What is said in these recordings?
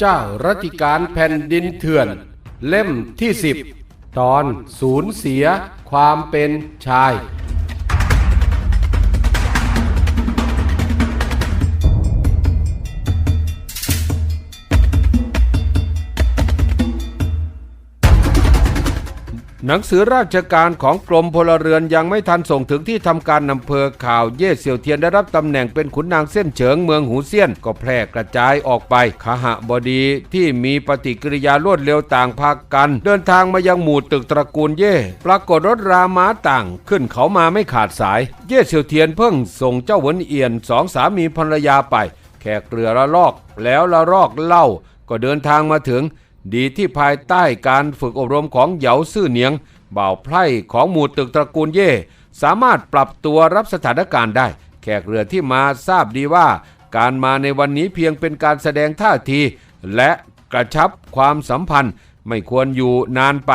เจ้ารัติการแผ่นดินเถื่อน เล่มที่สิบตอนสูญเสียความเป็นชาย หนังสือราชการของกรมพลเรือนยังไม่ทันส่งถึงที่ทำการอำเภอข่าวเย่เสี่ยวเทียนได้รับตำแหน่งเป็นขุนนางเส้นเฉิงเมืองหูเซียน ก็แพร่กระจายออกไปขหบดีที่มีปฏิกิริยารวดเร็วต่างพากัน เดินทางมายังหมู่ตึกตระกูลเย่ปรากฏรถราม้าต่างขึ้นเขามาไม่ขาดสาย เย่เสี่ยวเทียนเพิ่งส่งเจ้าหวนเอียนสองสามีภรรยาไป แขกเรือละลอกแล้วละลอกเล่าก็เดินทางมาถึง ดีที่ภายใต้การฝึกอบรมของเหยาซื่อเนียงบ่าวไพร่ของหมู่ตึกตระกูลเย่ สามารถปรับตัวรับสถานการณ์ได้ แขกเรือที่มาทราบดีว่า การมาในวันนี้เพียงเป็นการแสดงท่าที และกระชับความสัมพันธ์ ไม่ควรอยู่นานไป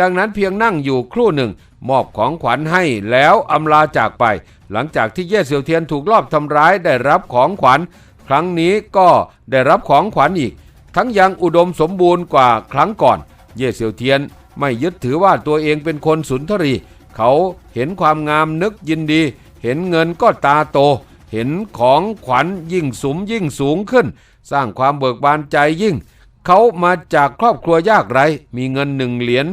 ดังนั้นเพียงนั่งอยู่ครู่หนึ่ง มอบของขวัญให้แล้วอำลาจากไป หลังจากที่เย่เซียวเทียนถูกลอบทำร้ายได้รับของขวัญ ครั้งนี้ก็ได้รับของขวัญอีก ทั้งยังอุดมสมบูรณ์กว่าครั้งก่อน เย่เซียวเทียนไม่ยึดถือว่าตัวเองเป็นคนสุนทรี เขาเห็นความงามนึกยินดี เห็นเงินก็ตาโต เห็นของขวัญยิ่งสูงยิ่งสูงขึ้น สร้างความเบิกบานใจยิ่ง เขามาจากครอบครัวยากไร้มีเงินหนึ่งเหรียญ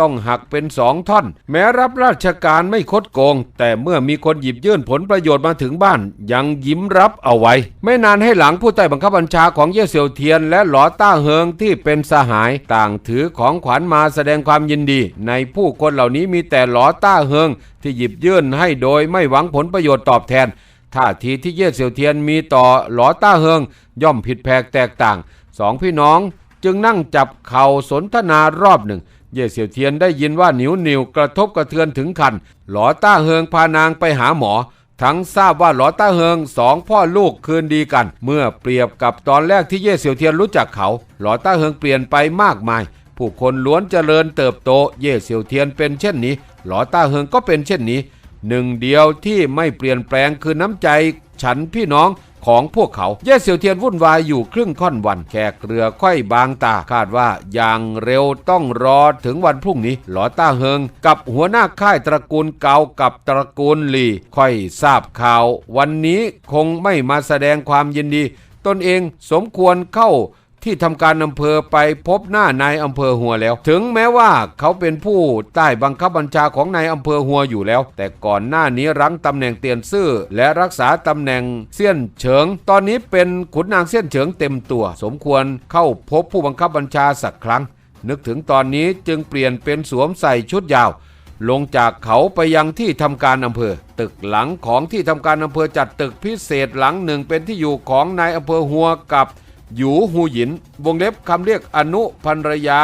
ต้องหักเป็นสองท่อน แม้รับราชการไม่คดโกง แต่เมื่อมีคนหยิบยื่นผลประโยชน์มาถึงบ้าน ยังยิ้มรับเอาไว้ ไม่นานให้หลังผู้ใต้บังคับบัญชาของเย่เซี่ยวเทียน และหลอต้าเฮิงที่เป็นสหายต่างถือของขวัญมาแสดงความยินดี ในผู้คนเหล่านี้มีแต่หลอต้าเฮิงที่หยิบยื่นให้โดยไม่หวังผลประโยชน์ตอบแทนท่าทีที่เย่เซี่ยวเทียนมีต่อหลอต้าเฮิง ย่อมผิดแผกแตกต่างสองพี่น้องจึงนั่งจับเข่าสนทนารอบหนึ่ง เย่เสี่ยวเทียนได้ยินว่าหนิวหนิวกระทบกระเทือนถึงคันหลอต้าเฮิงพานางไปหาหมอ ทั้งทราบว่าหลอต้าเฮิงสองพ่อลูกคืนดีกัน เมื่อเปรียบกับตอนแรกที่เย่เสี่ยวเทียนรู้จักเขา หลอต้าเฮิงเปลี่ยนไปมากมาย ผู้คนล้วนเจริญเติบโต เย่เสี่ยวเทียนเป็นเช่นนี้ หลอต้าเฮิงก็เป็นเช่นนี้ หนึ่งเดียวที่ไม่เปลี่ยนแปลงคือน้ำใจ ฉันพี่น้อง ของพวกเขาเย่เสี่ยวเทียนวุ่นวายอยู่ครึ่งค่อนวัน แขกเรือค่อยบางตาคาดว่าอย่างเร็วต้องรอถึงวันพรุ่งนี้หลอต้าเฮิง กับหัวหน้าค่ายตระกูลเกากับตระกูลหลีค่อยทราบข่าว วันนี้คงไม่มาแสดงความยินดี ตนเองสมควรเข้า ที่ทำการอำเภอไปพบหน้านายอำเภอหัวแล้ว ถึงแม้ว่าเขาเป็นผู้ใต้บังคับบัญชาของนายอำเภอหัวอยู่แล้ว แต่ก่อนหน้านี้รั้งตำแหน่งเตียนซื่อ และรักษาตำแหน่งเสี้ยนเฉิง ตอนนี้เป็นขุนนางเสี้ยนเฉิงเต็มตัว สมควรเข้าพบผู้บังคับบัญชาสักครั้ง นึกถึงตอนนี้จึงเปลี่ยนเป็นสวมใส่ชุดยาว ลงจากเขาไปยังที่ทำการอำเภอ ตึกหลังของที่ทำการอำเภอจัดตึกพิเศษหลังหนึ่งเป็นที่อยู่ของนายอำเภอหัวกับ หยูฮูหยิน วงเล็บคำเรียกอนุภรรยา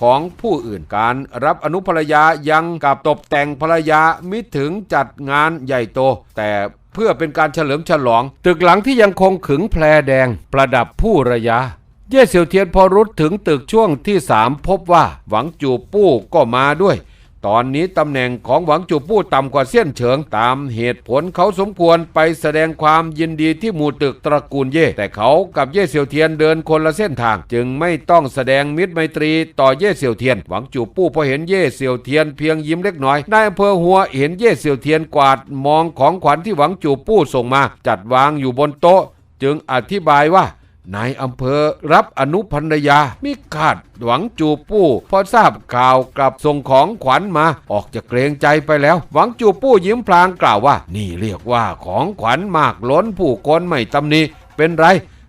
ของผู้อื่นการรับอนุภรรยายังกับตกแต่งภรรยามิถึงจัดงานใหญ่โต แต่เพื่อเป็นการเฉลิมฉลอง ตึกหลังที่ยังคงขึงแพรแดง ประดับผู้ระยะ เย่เสี่ยวเทียนพอรุดถึงตึกช่วงที่สามพบว่าหวังจูปู้ก็มาด้วย ตอนนี้ตำแหน่งของหวังจูปู้ต่ำกว่าเสี้ยนเฉิง ตามเหตุผลเขาสมควรไปแสดงความยินดีที่หมู่ตึกตระกูลเย่ แต่เขากับเย่เสี่ยวเทียนเดินคนละเส้นทาง จึงไม่ต้องแสดงมิตรไมตรีต่อเย่เสี่ยวเทียน หวังจูปู้พอเห็นเย่เสี่ยวเทียนเพียงยิ้มเล็กน้อยนายอำเภอหัวเห็นเย่เสี่ยวเทียนกวาดมองของขวัญที่หวังจูปู้ส่งมา จัดวางอยู่บนโต๊ะ จึงอธิบายว่า นายอำเภอรับอนุพันรยามิขาดหวังจูปู้พอทราบข่าวกลับส่งของขวัญมาออกจะเกรงใจไปแล้ว หวังจูปู้ยิ้มพลางกล่าวว่า นี่เรียกว่าของขวัญมากล้นผู้คนไม่ตำหนิเป็นไร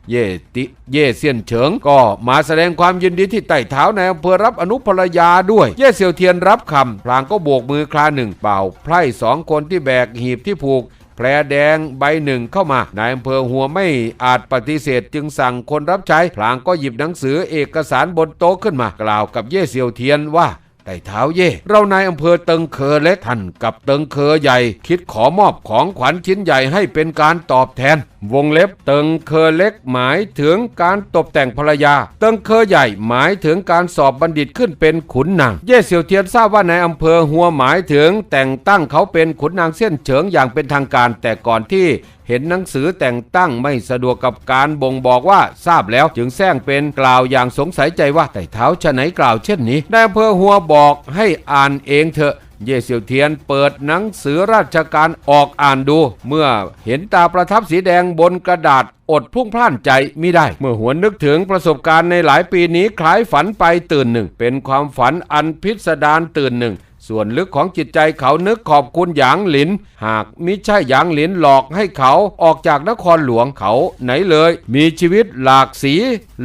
เย่ติเย่เซียนเฉิงก็มาแสดงความยินดีที่ไต่เท้าในอำเภอรับอนุภรรยาด้วย เย่เซียวเทียนรับคำพลางก็โบกมือคลาหนึ่งเป่าไพร่สองคนที่แบกหีบที่ผูก แพรแดงใบหนึ่งเข้ามานายอำเภอหัวไม่อาจปฏิเสธจึงสั่งคนรับใช้พลางก็หยิบหนังสือเอกสารบนโต๊ะขึ้นมากล่าวกับเย่เซียวเทียนว่า ไต่เท้าเย่เรานายอำเภอเติงเคอเล็กท่านกับเติงเคอใหญ่ คิดขอมอบของขวัญชิ้นใหญ่ให้เป็นการตอบแทน วงเล็บเติงเคอเล็กหมายถึงการตกแต่งภรรยา เติงเคอใหญ่หมายถึงการสอบบัณฑิตขึ้นเป็นขุนนาง เย่เซียวเทียนทราบว่านายอำเภอหัวหมายถึงแต่งตั้งเขาเป็นขุนนางเส้นเฉิงอย่างเป็นทางการแต่ก่อนที่ เห็นหนังสือแต่งตั้งไม่สะดวกกับการบ่งบอกว่าทราบแล้วจึงแซงเป็นกล่าวอย่างสงสัยใจว่าไต่เท้าชะไหนกล่าวเช่นนี้นายอำเภอหัวบอกให้อ่านเองเถอะเย่เซียวเทียนเปิดหนังสือราชการออกอ่านดู เมื่อเห็นตาประทับสีแดงบนกระดาษอดพุ่งพล่านใจไม่ได้ เมื่อหวนนึกถึงประสบการณ์ในหลายปีนี้คล้ายฝันไปตื่นหนึ่ง เป็นความฝันอันพิสดารตื่นหนึ่ง ส่วนลึกของจิตใจเขานึกขอบคุณหยางหลิน หากมิใช่หยางหลินหลอกให้เขาออกจากนครหลวงเขาไหนเลย มีชีวิตหลากสี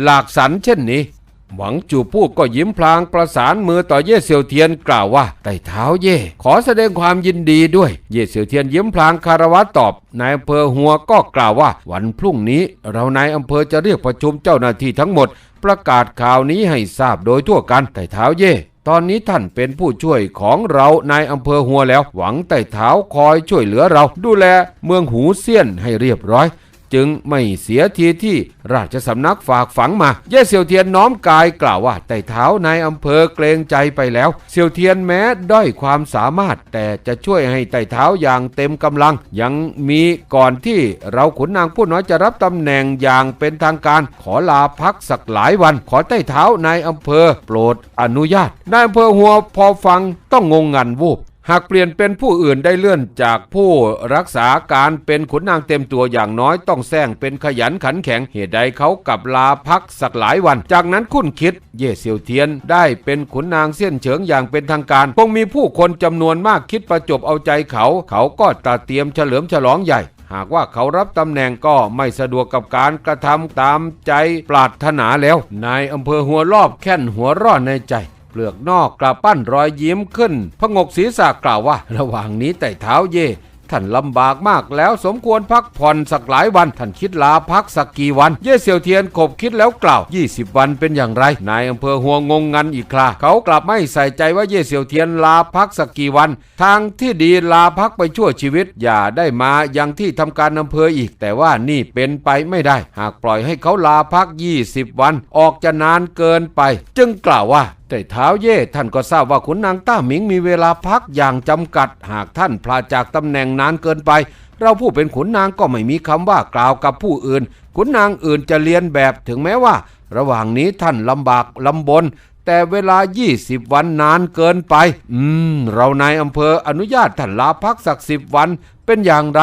หลากสันเช่นนี้ หวังจูพูดก็ยิ้มพลางประสานมือต่อเย่เซียวเทียนกล่าวว่าไต่เท้าเย่ขอแสดงความยินดีด้วย เย่เซียวเทียนยิ้มพลางคารวะตอบนายอำเภอหัวก็กล่าวว่า วันพรุ่งนี้ เรานายอำเภอจะเรียกประชุมเจ้าหน้าที่ทั้งหมด ประกาศข่าวนี้ให้ทราบโดยทั่วกันไต่เท้าเย่ ตอนนี้ท่านเป็นผู้ช่วยของเรานายอำเภอหัวแล้ว หวังไต่เท้าคอยช่วยเหลือเรา ดูแลเมืองหูเซียนให้เรียบร้อย จึงไม่เสียทีที่ราชสำนักฝากฝังมา เย่เซียวเทียนน้อมกายกล่าวว่าไต่เท้านายอำเภอเกรงใจไปแล้วเซียวเทียนแม้ด้อยความสามารถ แต่จะช่วยให้ไต่เท้าอย่างเต็มกำลัง ยังมีก่อนที่เราขุนนางผู้น้อยจะรับตำแหน่งอย่างเป็นทางการ ขอลาพักสักหลายวัน ขอไต่เท้านายอำเภอ โปรดอนุญาตนายอำเภอหัวพอฟังต้องงงงันวูบ หากเปลี่ยนเป็นผู้อื่นได้เลื่อนจากผู้รักษาการเป็นขุนนางเต็มตัวอย่างน้อยต้องแซงเป็นขยันขันแข็งเหตุใดเขากลับลาพักสักหลายวัน จากนั้นคุ้นคิด เย่เซียวเทียนได้เป็นขุนนางเส้นเฉิงอย่างเป็นทางการ คงมีผู้คนจำนวนมากคิดประจบเอาใจเขา เขาก็ตระเตรียมเฉลิมฉลองใหญ่หากว่าเขารับตำแหน่งก็ไม่สะดวกกับการกระทำตามใจปรารถนาแล้ว นายอำเภอหัวรอบแค่นหัวรอนในใจ เปลือกนอกกระปั้นรอยยิ้มขึ้น พงกศีรษะกล่าวว่า ระหว่างนี้แต่เท้าเย่ท่านลำบากมากแล้วสมควรพักผ่อนสักหลายวัน ท่านคิดลาพักสักกี่วัน เย่เซียวเทียนขบคิดแล้วกล่าว 20 วันเป็นอย่างไรนายอำเภอหัวงงงันอีกคราเขากลับไม่ใส่ใจว่าเย่เซียวเทียนลาพักสักกี่วัน ทางที่ดีลาพักไปชั่วชีวิต อย่าได้มายังที่ทำการอำเภออีก แต่ว่านี่เป็นไปไม่ได้ หากปล่อยให้เขาลาพัก 20 วัน ออกจะนานเกินไป จึงกล่าวว่าแต่เท้าเย่ท่านก็ทราบว่าขุนนางต้าหมิงมีเวลาพักอย่างจำกัด หากท่านพลาดจากตำแหน่งนานเกินไป เราผู้เป็นขุนนางก็ไม่มีคำว่ากล่าวกับผู้อื่น ขุนนางอื่นจะเรียนแบบถึงแม้ว่า ระหว่างนี้ท่านลำบากลำบน แต่เวลา 20 วันนานเกินไป อืม เรานายอำเภออนุญาตท่านลาพักสักสิบวันเป็นอย่างไร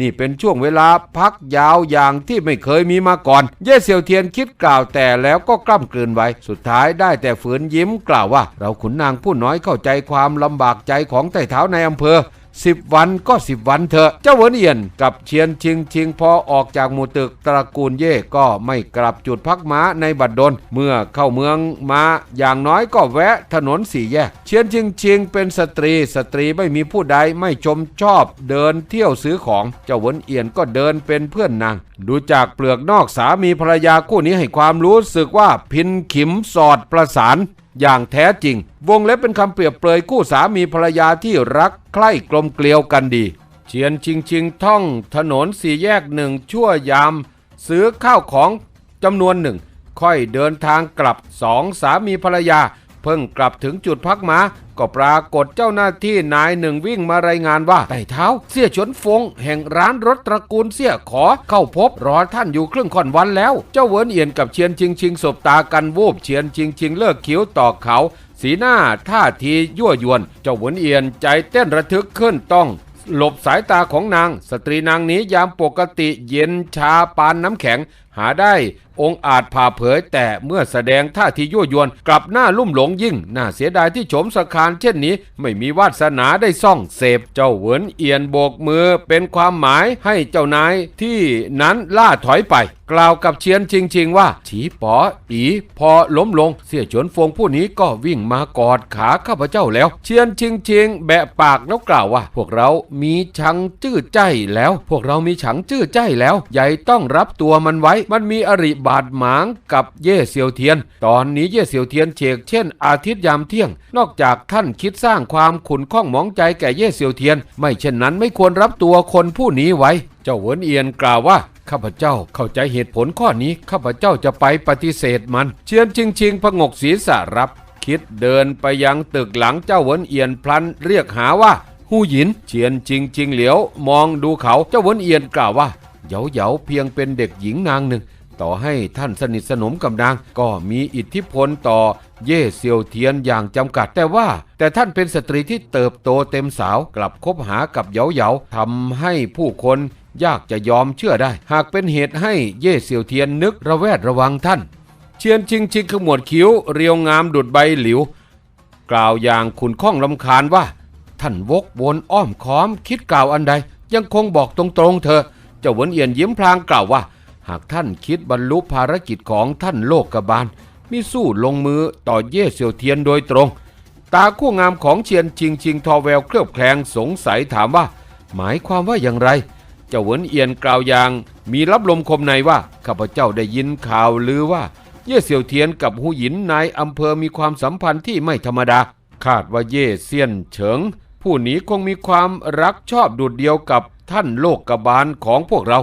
นี่เป็นช่วงเวลาพักยาวอย่างที่ไม่เคยมีมาก่อน เย่เซี่ยวเทียนคิดกล่าวแต่แล้วก็กล้ำกลืนไว้ สุดท้ายได้แต่ฝืนยิ้มกล่าวว่า เราขุนนางผู้น้อยเข้าใจความลำบากใจของไต่เท้าในอำเภอ สิบวันก็สิบวันเถอะ เจ้าเวินเอียนกับเชียนชิงชิงพอออกจากหมู่ตึกตระกูลเย่ก็ไม่กลับจุดพักม้าในบัดดล เมื่อเข้าเมืองมาอย่างน้อยก็แวะถนนสี่แยก เชียนชิงชิงเป็นสตรีสตรีไม่มีผู้ใดไม่ชมชอบ เดินเที่ยวซื้อของเจ้าเวินเอียนก็เดินเป็นเพื่อนนางดูจากเปลือกนอกสามีภรรยาคู่นี้ให้ความรู้สึกว่าพินขิมสอดประสาน อย่างแท้จริง วงเล็บเป็นคำเปรียบเปรยคู่สามีภรรยาที่รักใคร่กลมเกลียวกันดีเชียนชิงชิงท่องถนนสี่แยกหนึ่งชั่วยาม ซื้อข้าวของจำนวนหนึ่งค่อยเดินทางกลับสองสามีภรรยา เพิ่งกลับถึงจุดพักมาก็ปรากฏเจ้าหน้าที่นายหนึ่งวิ่งมารายงานว่าไต่เท้า เสี่ยฉวนฟง แห่งร้านรถตระกูลเสี่ยขอเข้าพบรอท่านอยู่ครึ่งค่อนวันแล้ว เจ้าเวินเอียนกับเชียนชิงชิงสบตากันวูบเชียนชิงชิงเลิกคิ้วต่อเขา สีหน้าท่าทียั่วยวน เจ้าเวินเอียนใจเต้นระทึกขึ้นต้องหลบสายตาของนาง สตรีนางนี้ยามปกติเย็นชาปานน้ำแข็ง หาได้องอาจผ่าเผยแต่เมื่อแสดงท่าทียั่วยวนกลับหน้าลุ่มหลงยิ่ง น่าเสียดายที่โฉมสคานเช่นนี้ ไม่มีวาสนาได้ซ่องเสพ เจ้าเหวินเอียนโบกมือเป็นความหมายให้เจ้านายที่นั้นล่าถอยไป กล่าวกับเชียนชิงชิงว่าฉีป๋ออีพอล้มลง เสี่ยฉวนฟงผู้นี้ก็วิ่งมากอดขาข้าพเจ้าแล้ว เชียนชิงชิงแบะปากแล้วกล่าวว่า พวกเรามีชังจื้อใจแล้ว พวกเรามีฉังจื้อใจแล้วใหญ่ต้องรับตัวมันไว้ มันมีอริบาดหมางกับเย่เซียวเทียน ตอนนี้เย่เซียวเทียนเฉกเช่น อาทิตย์ยามเที่ยง นอกจากท่านคิดสร้างความขุนข้องหมองใจแก่เย่เซียวเทียน ไม่เช่นนั้นไม่ควรรับตัวคนผู้นี้ไว้ เจ้าเวินเอียนกล่าวว่าข้าพเจ้าเข้าใจเหตุผลข้อนี้ข้าพเจ้าจะไปปฏิเสธมัน เชียนชิงชิงพงกศีรษะรับ คิดเดินไปยังตึกหลังเจ้าเวินเอียนพลันเรียกหาว่าหูหยินเฉียนจริงจริงเหลียว มองดูเขาเจ้าหวนเอียนกล่าวว่าเหยาเหยาเพียงเป็นเด็กหญิงนางหนึ่ง ต่อให้ท่านสนิทสนมกับนาง ก็มีอิทธิพลต่อเย่เซียวเทียนอย่างจำกัดแต่ว่า แต่ท่านเป็นสตรีที่เติบโตเต็มสาวกลับคบหากับเหยาเหยาทำให้ผู้คนยากจะยอมเชื่อได้ หากเป็นเหตุให้เย่เซียวเทียนนึกระแวดระวังท่าน เชียนชิงชิงขมวดคิ้ว เรียวงามดุดใบหลิว กล่าวอย่างขุนข้องลำคาญว่า ท่านวกวนอ้อมค้อมคิดกล่าวอันใด ยังคงบอกตรงๆเธอเจ้าวนเอียนยิ้มพลางกล่าวว่า หากท่านคิดบรรลุภารกิจของท่านโลกกบาลมิสู้ลงมือต่อเย่เซียวเทียนโดยตรง ตาคู่งามของเชียนชิงชิงทอแววเคลือบแคลงสงสัยถามว่า หมายความว่าอย่างไรเจ้าเหวินเอียนกล่าวอย่าง มีรับลมคมในว่าข้าพเจ้าได้ยินข่าวลือว่า เย่เซียวเทียนกับหูหยินนายอำเภอมีความสัมพันธ์ที่ไม่ธรรมดา คาดว่าเย่เซียนเฉิง ผู้นี้คงมีความรักชอบดูดเดียวกับท่านโลกกบาลของพวกเรา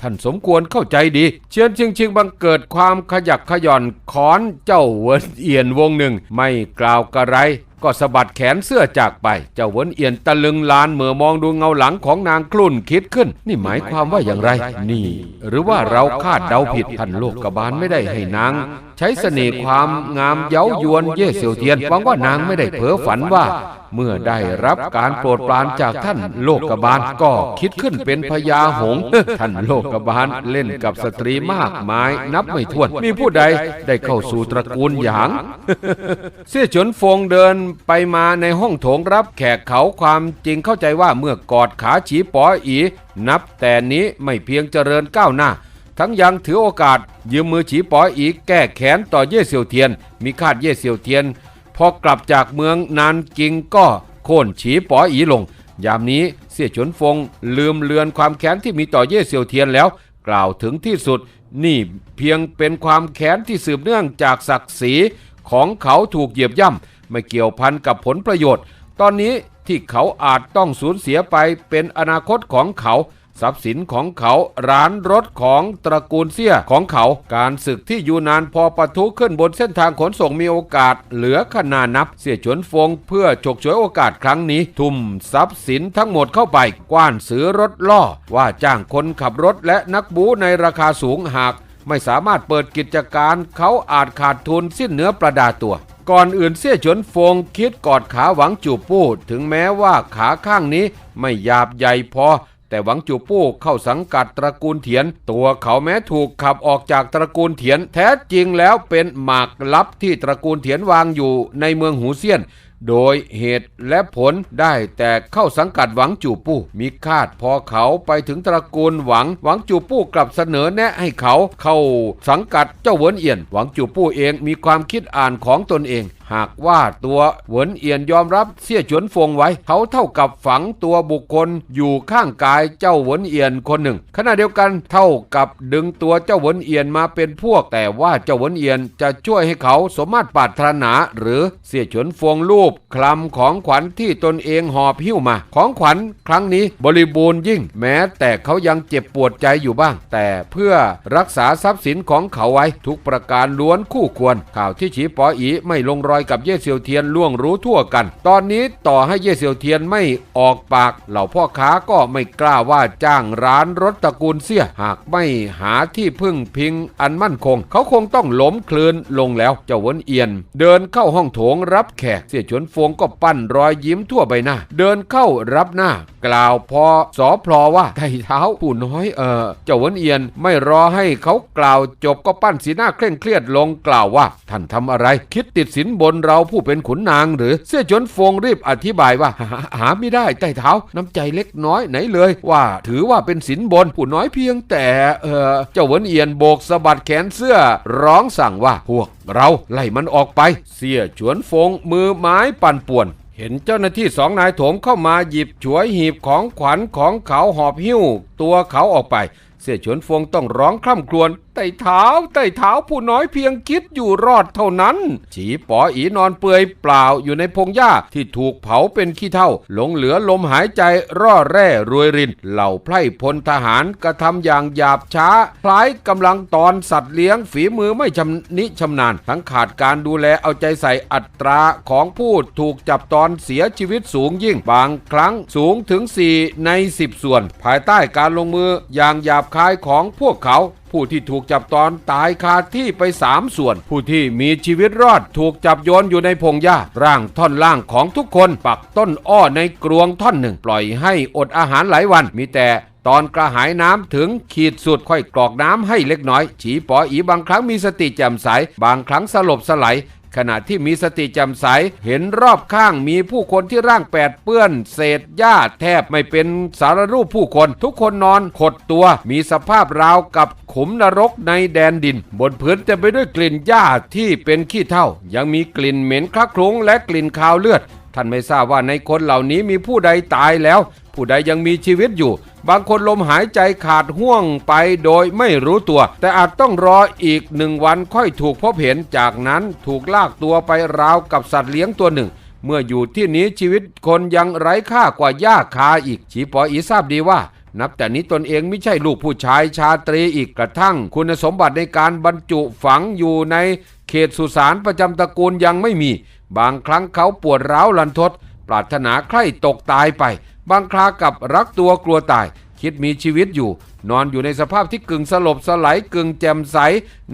ท่านสมควรเข้าใจดี เชียนชิงชิงบังเกิดความขยักขย่อนขอนเจ้าเวินเอียนวงหนึ่ง ไม่กล่าวกระไร ก็สะบัดแขนเสื้อจากไป เจ้าเวินเอียนตะลึงลานเมื่อมองดูเงาหลังของนางคลุ่นคิดขึ้น นี่หมายความว่าอย่างไร นี่ หรือว่าเราคาดเดาผิดท่านโลกกบาลไม่ได้ให้นาง ใช้เสน่ห์ความงามเย้ายวนเย่เซียวเทียนหวังว่านางไม่ได้เพ้อฝันว่า เมื่อได้รับการโปรดปรานจากท่านโลกบาลก็คิดขึ้นเป็นพญาหงส์ท่านโลกบาลเล่นกับสตรีมากมาย นับไม่ถ้วนมีผู้ใดได้เข้าสู่ตระกูลหยาง เสี่ยฉนฟงเดินไปมาในห้องโถงรับแขกเขาความจริงเข้าใจว่าเมื่อกอดขาฉีป๋ออี นับแต่นี้ไม่เพียงเจริญก้าวหน้า ทั้งยังถือโอกาส ยืมมือฉีป๋ออีแก้แค้นต่อเย่เซียวเทียน มีคาดเย่เซียวเทียน พอกลับจากเมืองนานกิงก็โค่นฉีป๋ออีลง ยามนี้เสี่ยฉวนฟงลืมเลือนความแค้นที่มีต่อเย่เซียวเทียนแล้ว กล่าวถึงที่สุด นี่เพียงเป็นความแค้นที่สืบเนื่องจากศักดิ์ศรีของเขาถูกเหยียบย่ำไม่เกี่ยวพันกับผลประโยชน์ ตอนนี้ที่เขาอาจต้องสูญเสียไปเป็นอนาคตของเขา ทรัพย์สินของเขาร้านรถของตระกูลเสี่ยของเขา การศึกที่อยู่นานพอปะทุขึ้นบนเส้นทางขนส่งมีโอกาส เหลือขนานับเสี่ยฉวนฟง เพื่อฉกฉวยโอกาสครั้งนี้ ทุ่มทรัพย์สินทั้งหมดเข้าไปกว้านซื้อรถล่อ ว่าจ้างคนขับรถและนักบูในราคาสูงหาก ไม่สามารถเปิดกิจการเขาอาจขาดทุนสิ้นเนื้อประดาตัวก่อนอื่นเสี่ยฉวนฟงคิดกอดขาหวังจูบปู้ถึงแม้ว่าขาข้างนี้ไม่หยาบใหญ่พอ แต่หวังจูปู้เข้าสังกัดตระกูลเถียน ตัวเขาแม้ถูกขับออกจากตระกูลเถียน แท้จริงแล้วเป็นหมากลับที่ตระกูลเถียนวางอยู่ในเมืองหูเซียน โดยเหตุและผลได้แต่เข้าสังกัดหวังจูปู้มีคาดพอเขาไปถึงตระกูลหวัง หวังจูปู้กลับเสนอแนะให้เขาเข้าสังกัดเจ้าเวินเอียน หวังจูปู้เองมีความคิดอ่านของตนเอง หากว่าตัวเหวินเอียนยอมรับเสี่ยฉวนฟงไว้ เขาเท่ากับฝังตัวบุคคลอยู่ข้างกายเจ้าเหวินเอียนคนหนึ่ง ขณะเดียวกันเท่ากับดึงตัวเจ้าเหวินเอียนมาเป็นพวก แต่ว่าเจ้าเหวินเอียนจะช่วยให้เขาสมมาตรปรารถนา หรือเสี่ยฉวนฟงรูปคลำของขวัญที่ตนเองหอบหิ้วมา ของขวัญครั้งนี้บริบูรณ์ยิ่งแม้แต่เขายังเจ็บปวดใจอยู่บ้าง แต่เพื่อรักษาทรัพย์สินของเขาไว้ทุกประการล้วนคู่ควรข่าวที่ฉีปออีไม่ลงรอยกับเย่เซียวเทียนล่วงรู้ทั่วกัน ตอนนี้ต่อให้เย่เซียวเทียนไม่ออกปาก เหล่าพ่อค้าก็ไม่กล้าว่าจ้างร้านรถตระกูลเสียหากไม่หาที่พึ่งพิงอันมั่นคง เขาคงต้องล้มคลืนลงแล้วเจ้าวนเอียน เดินเข้าห้องโถงรับแขกเสียฉวนฟงก็ปั้นรอยยิ้มทั่วใบหน้า เดินเข้ารับหน้า กล่าวพอสอพลอว่าไต่เท้าผู้น้อยเออเจ้าวนเอียนไม่รอให้เขากล่าวจบก็ปั้นสีหน้าเคร่งเครียดลงกล่าวว่าท่านทำอะไร คิดติดสินบนนเราผู้เป็นขุนนางหรือเสี่ยฉวนฟงรีบอธิบายว่า หาหาไม่ได้ใต้เท้าน้ำใจเล็กน้อยไหนเลย ว่าถือว่าเป็นสินบนผู้น้อยเพียงแต่เออเจ้าวนเอียนโบกสะบัดแขนเสื้อ ร้องสั่งว่าพวกเราไล่มันออกไป เสี่ยฉวนฟงมือไม้ปั่นป่วน เห็นเจ้าหน้าที่สองนายโถมเข้ามาหยิบฉวยหีบของขวัญของเขาหอบหิ้ว ตัวเขาออกไป เสี่ยฉวนฟงต้องร้องคร่ำครวญ ไต่เท้าไต่เท้าผู้น้อยเพียงคิดอยู่รอดเท่านั้น ฉีป๋ออีนอนเปลือยเปล่าอยู่ในพงหญ้าที่ถูกเผาเป็นขี้เท่า หลงเหลือลมหายใจร่อแร่รวยริน เหล่าไพร่พลทหารกระทำอย่างหยาบช้า คล้ายกำลังตอนสัตว์เลี้ยงฝีมือไม่ชำนิชำนาญ ทั้งขาดการดูแลเอาใจใส่อัตราของผู้ถูกจับตอนเสียชีวิตสูงยิ่ง บางครั้งสูงถึง 4 ใน 10 ส่วน ภายใต้การลงมืออย่างหยาบคายของพวกเขา ผู้ที่ถูกจับตอนตายคาที่ไปสามส่วน ผู้ที่มีชีวิตรอดถูกจับโยนอยู่ในพงหญ้า ร่างท่อนล่างของทุกคน ปักต้นอ้อในกรวงท่อนหนึ่ง ปล่อยให้อดอาหารหลายวันมีแต่ตอนกระหายน้ำถึงขีดสุดค่อยกรอกน้ำให้เล็กน้อย ฉีปออีบางครั้งมีสติแจ่มใส บางครั้งสลบสไล ขณะที่มีสติจ่มใสเห็นรอบข้างมีผู้คนที่ร่างแปดเปื้อน เศษหญ้าแทบไม่เป็นสารรูปผู้คน ทุกคนนอนขดตัวมีสภาพราวกับขุมนรกในแดนดิน บนพื้นเต็มไปด้วยกลิ่นหญ้าที่เป็นขี้เถ้า ยังมีกลิ่นเหม็นคลักคลุ้งและกลิ่นคาวเลือด ท่านไม่ทราบว่าในคนเหล่านี้มีผู้ใดตายแล้ว ผู้ใดยังมีชีวิตอยู่ บางคนลมหายใจขาดห่วงไปโดยไม่รู้ตัว แต่อาจต้องรออีกหนึ่งวันค่อยถูกพบเห็นจากนั้นถูกลากตัวไปราวกับสัตว์เลี้ยงตัวหนึ่ง เมื่ออยู่ที่นี้ชีวิตคนยังไร้ค่ากว่าหญ้าคาอีกชีปออีทราบดีว่านับแต่นี้ตนเองไม่ใช่ลูกผู้ชายชาตรีอีกกระทั่ง คุณสมบัติในการบรรจุฝังอยู่ในเขตสุสานประจำตระกูลยังไม่มี บางครั้งเขาปวดร้าวลันทด ปรารถนาใคร่ตกตายไป บางครากับรักตัวกลัวตาย คิดมีชีวิตอยู่นอนอยู่ในสภาพที่กึ่งสลบสลายกึ่งแจ่มใส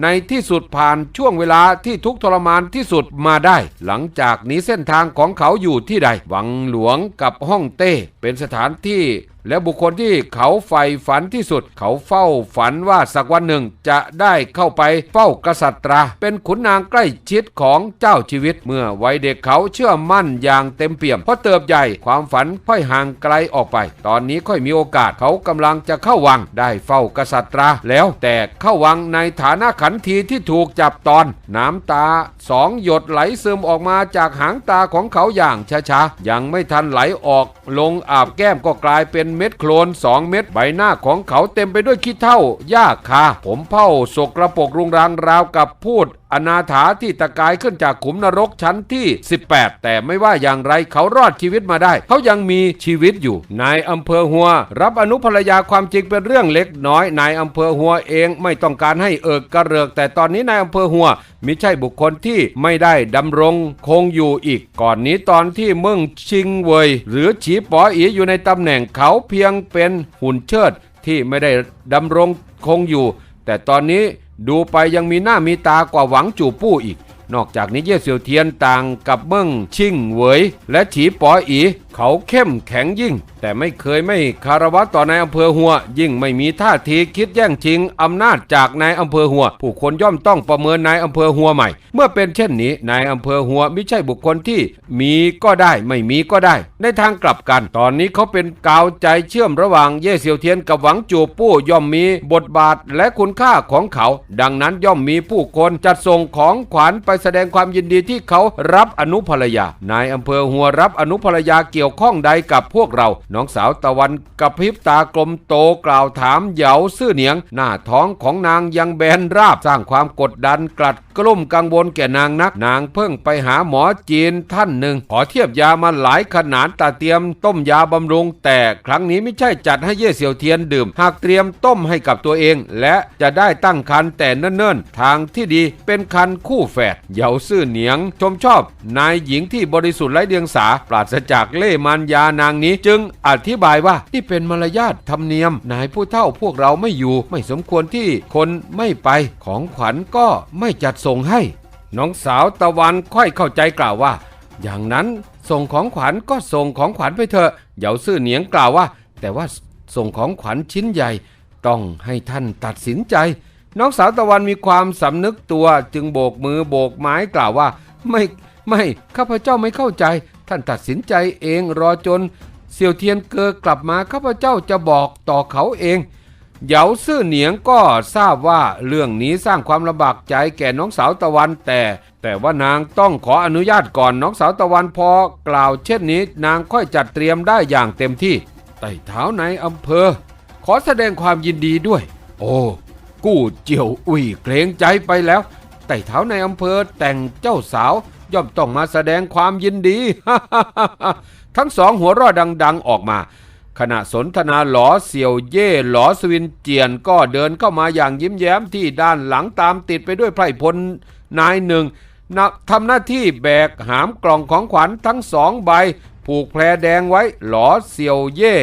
ในที่สุดผ่านช่วงเวลาที่ทุกทรมานที่สุดมาได้ หลังจากนี้เส้นทางของเขาอยู่ที่ใด วังหลวงกับห้องเต้ เป็นสถานที่และบุคคลที่เขาใฝ่ฝันที่สุด เขาเฝ้าฝันว่าสักวันหนึ่งจะได้เข้าไปเฝ้ากษัตราเป็นขุนนางใกล้ชิดของเจ้าชีวิต เมื่อวัยเด็กเขาเชื่อมั่นอย่างเต็มเปี่ยมเพราะเติบใหญ่ความฝันค่อยห่างไกลออกไป ตอนนี้ค่อยมีโอกาสเขากำลังจะเข้าวังได้เฝ้ากษัตราแล้วแต่เข้าวังในฐานะขันทีที่ถูกจับตอน น้ำตาสองหยดไหลซึมออกมาจากหางตาของเขาอย่างช้าๆ ยังไม่ทันไหลออก ลงอาบแก้มก็กลายเป็นเม็ดโคลนสองเม็ดใบหน้าของเขาเต็มไปด้วยขี้เถ้าหญ้าคาผมเผ้าสกระปกรุงรังราวกับพูด อนาถาที่ตะกายขึ้นจากขุมนรกชั้นที่ 18 แต่ไม่ว่าอย่างไรเขารอดชีวิตมาได้ เขายังมีชีวิตอยู่นายอำเภอหัว รับอนุภรรยาความจริงเป็นเรื่องเล็กน้อยนายอำเภอหัวเองไม่ต้องการให้เอิกกระเริก แต่ตอนนี้นายอำเภอหัวมิใช่บุคคลที่ไม่ได้ดำรงคงอยู่อีก ก่อนนี้ตอนที่เมึงชิงเวยหรือฉีป๋ออีอยู่ในตำแหน่งเขาเพียงเป็นหุ่นเชิดที่ไม่ได้ดำรงคงอยู่ แต่ตอนนี้ ดูไปยังมีหน้ามีตากว่าหวังจูปู้อีก นอกจากนี้เย่เสี่ยวเทียนต่างกับเบิ้งชิ่งเหวย และฉีป๋ออี เขาเข้มแข็งยิ่ง แต่ไม่เคยไม่คารวะต่อนายอำเภอหัว ยิ่งไม่มีท่าทีคิดแย่งชิงอำนาจจากนายอำเภอหัว ผู้คนย่อมต้องประเมินนายอำเภอหัวใหม่ เมื่อเป็นเช่นนี้นายอำเภอหัวไม่ใช่บุคคลที่มีก็ได้ไม่มีก็ได้ ในทางกลับกัน ตอนนี้เขาเป็นกาวใจเชื่อมระหว่างเย่เซียวเทียนกับหวังจูปู้ย่อมมีบทบาทและคุณค่าของเขา ดังนั้นย่อมมีผู้คนจัดส่งของขวัญไปแสดงความยินดีที่เขารับอนุภรรยานายอำเภอหัวรับอนุภรรยาเกี่ยวี่ยวข้องใดกับพวกเรา น้องสาวตะวันกับพริบตากลมโตกล่าวถามเหยาซื่อเหนียง หน้าท้องของนางยังแบนราบสร้างความกดดันกลัดกลุ่มกังวลแก่นางนัก นางเพิ่งไปหาหมอจีนท่านหนึ่ง ขอเทียบยามาหลายขนาดตาเตรียมต้มยาบำรุง แต่ครั้งนี้ไม่ใช่จัดให้เย่เสี่ยวเทียนดื่ม หากเตรียมต้มให้กับตัวเอง และจะได้ตั้งคันแต่เนิ่นๆ ทางที่ดีเป็นคันคู่แฝดเหยาซื่อเหนียง ชมชอบ นายหญิงที่บริสุทธิ์ไร้เดียงสาปราศจากเล่มันยานางนี้ จึงอธิบายว่าที่เป็นมารยาทธรรมเนียม นายผู้เฒ่าพวกเราไม่อยู่ ไม่สมควรที่คนไม่ไปของขวัญก็ไม่จัดส่งให้ น้องสาวตะวันค่อยเข้าใจกล่าวว่า อย่างนั้นส่งของขวัญก็ส่งของขวัญไปเถอะเหยาซื่อเหนียงกล่าวว่า แต่ว่าส่งของขวัญชิ้นใหญ่ ต้องให้ท่านตัดสินใจ น้องสาวตะวันมีความสำนึกตัวจึงโบกมือโบกไม้กล่าวว่า ไม่ไม่ข้าพเจ้าไม่เข้าใจ ท่านตัดสินใจเองรอจน เสี่ยวเทียนเกอกลับมาข้าพเจ้าจะบอกต่อเขาเอง เหยาซื่อเหนียงก็ทราบว่าเรื่องนี้สร้างความลำบากใจแก่น้องสาวตะวันแต่ แต่ว่านางต้องขออนุญาตก่อนน้องสาวตะวันพอกล่าวเช่นนี้ นางค่อยจัดเตรียมได้อย่างเต็มที่ไต่เท้าในอำเภอ ขอแสดงความยินดีด้วย โอ้กู้เจียวอุ้ยเกรงใจไปแล้วแต่เท้าในอำเภอแต่งเจ้าสาว ย่อมต้องมาแสดงความยินดี ทั้งสองหัวเรอดดัง ๆออกมา ขณะสนทนาหลอเสี่ยวเย่หลอสวินเจียนก็เดินเข้ามาอย่างยิ้มแย้มที่ด้านหลังตามติดไปด้วยไพรพลนายหนึ่งนะทำหน้าที่แบกหามกล่องของขวัญทั้งสองใบ ผูกแพรแดงไว้หลอเสี่ยวเย่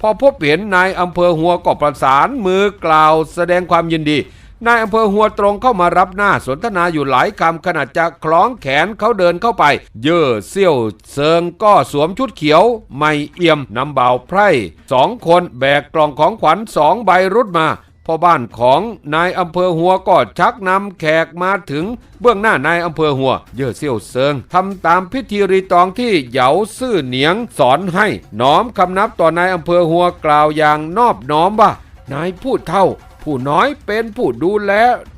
พอพบเห็นนายอำเภอหัวก็ประสานมือกล่าวแสดงความยินดี นายอำเภอหัวตรงเข้ามารับหน้าสนทนาอยู่หลายคำขณะจะคล้องแขนเขาเดินเข้าไป เย่อเซี่ยวเซิงก็สวมชุดเขียว ไม่เอี่ยมนำเบาวไพร่สองคนแบกกล่องของขวัญสองใบรุดมาพ่อบ้านของนายอำเภอหัวก็ชักนำแขกมาถึงเบื้องหน้านายอำเภอหัว เย่อเซี่ยวเซิงทำตามพิธีรีตองที่เหยาซื่อเหนียงสอนให้น้อมคำนับต่อนายอำเภอหัวกล่าวอย่างนอบน้อมว่านายผู้เท่า ผู้น้อยเป็นผู้ดูแล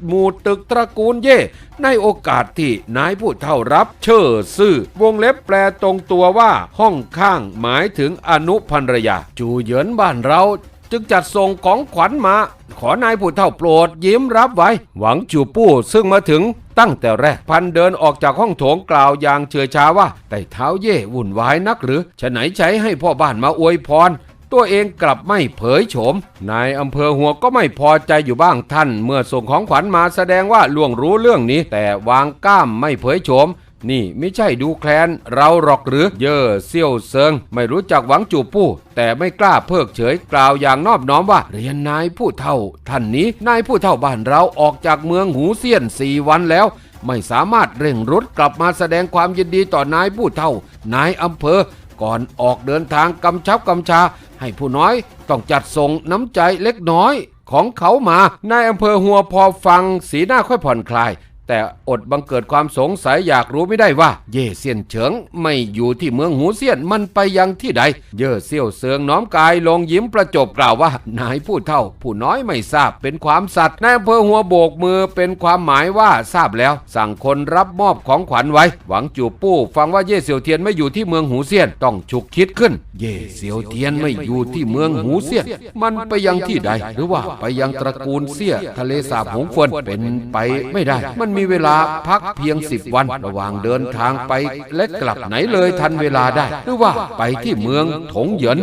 หมู่ตึกตระกูลเย่ ในโอกาสที่นายผู้เท่ารับเชิดซื่อ วงเล็บแปลตรงตัวว่าห้องข้างหมายถึงอนุภรรยา จูเหยินบ้านเราจึงจัดส่งของขวัญมา ขอนายผู้เฒ่าโปรดยิ้มรับไว้ หวังจูปู้ซึ่งมาถึงตั้งแต่แรก พันเดินออกจากห้องโถงกล่าวอย่างเฉยชาว่าแต่เท้าเย่วุ่นวายนักหรือฉะไหนใช้ให้พ่อบ้านมาอวยพร ตัวเองกลับไม่เผยโฉม นายอำเภอหัวก็ไม่พอใจอยู่บ้างท่าน เมื่อส่งของขวัญมาแสดงว่าล่วงรู้เรื่องนี้ แต่วางก้ามไม่เผยโฉมนี่ไม่ใช่ดูแคลนเราหรอกหรือเย่อเซี่ยวเซิง ไม่รู้จักหวังจูปู้ แต่ไม่กล้าเพิกเฉยกล่าวอย่างนอบน้อมว่า เรียนนายผู้เฒ่า ท่านนี้นายผู้เฒ่าบ้านเราออกจากเมืองหูเซียนสี่วันแล้ว ไม่สามารถเร่งรุดกลับมาแสดงความยินดีต่อนายผู้เฒ่า นายอำเภอ ก่อนออกเดินทางกำชับกำชา ให้ผู้น้อยต้องจัดส่งน้ำใจเล็กน้อยของเขามา นายอำเภอหัวพอฟังสีหน้าค่อยผ่อนคลาย แต่อดบังเกิดความสงสัยอยากรู้ไม่ได้ว่า เย่เซียนเฉิง ไม่อยู่ที่เมืองหูเซียนมันไปยังที่ใด เย่อเซี่ยวเสืองน้อมกายลงยิ้มประจบกล่าวว่า นายผู้เท่า ผู้น้อยไม่ทราบเป็นความสัตย์นายอำเภอหัวโบกมือเป็นความหมายว่าทราบแล้ว สั่งคนรับมอบของขวัญไว้ หวังจูปู้ ฟังว่าเย่เซียวเทียนไม่อยู่ที่เมืองหูเซียนต้องฉุกคิดขึ้น เย่เซียวเทียนไม่อยู่ที่เมืองหูเซียน มันไปยังที่ใด หรือว่าไปยังตระกูลเซี่ยทะเลสาบหงเฟินเป็นไปไม่ได้มันมีเวลาพักเพียงสิบวันระหว่างเดินทางไปและกลับไหนเลยทันเวลาได้ หรือว่าไปที่เมืองถงเหยิน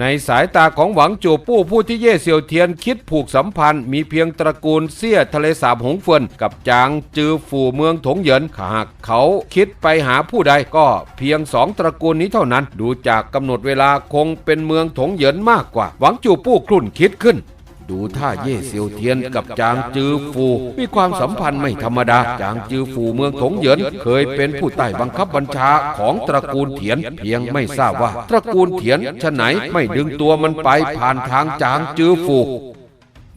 ในสายตาของหวังจูปู้ผู้ที่เย่เซียวเทียนคิดผูกสัมพันธ์ มีเพียงตระกูลเซี่ยทะเลสาบหงเฟินกับจางจือฝูเมืองถงเหยินหากเขาคิดไปหาผู้ใดก็เพียงสองตระกูลนี้เท่านั้น ดูจากกำหนดเวลาคงเป็นเมืองถงเหยินมากกว่า หวังจูปู้ครุ่นคิดขึ้น ดูท่าเย่เซียวเทียนกับจางจือฟู มีความสัมพันธ์ไม่ธรรมดา จางจือฟูเมืองถงเหยิน เคยเป็นผู้ใต้บังคับบัญชาของตระกูลเถียน เพียงไม่ทราบว่า ตระกูลเถียนชะไหนไม่ดึงตัวมันไปผ่านทางจางจือฟู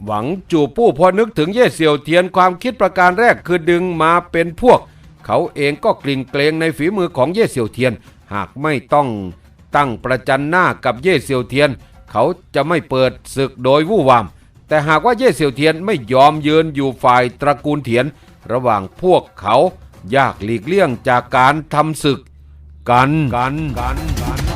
หวังจูปู้พอนึกถึงเย่เซียวเทียนความคิดประการแรกคือดึงมาเป็นพวก เขาเองก็กลิ่นเกรงในฝีมือของเย่เซียวเทียน หากไม่ต้องตั้งประจันหน้ากับเย่เซียวเทียน เขาจะไม่เปิดศึกโดยวู่วาม แต่หากว่าเย่เซี่ยวเทียนไม่ยอมยืนอยู่ฝ่ายตระกูลเถียน ระหว่างพวกเขายากหลีกเลี่ยงจากการทำศึก กันกันกันกัน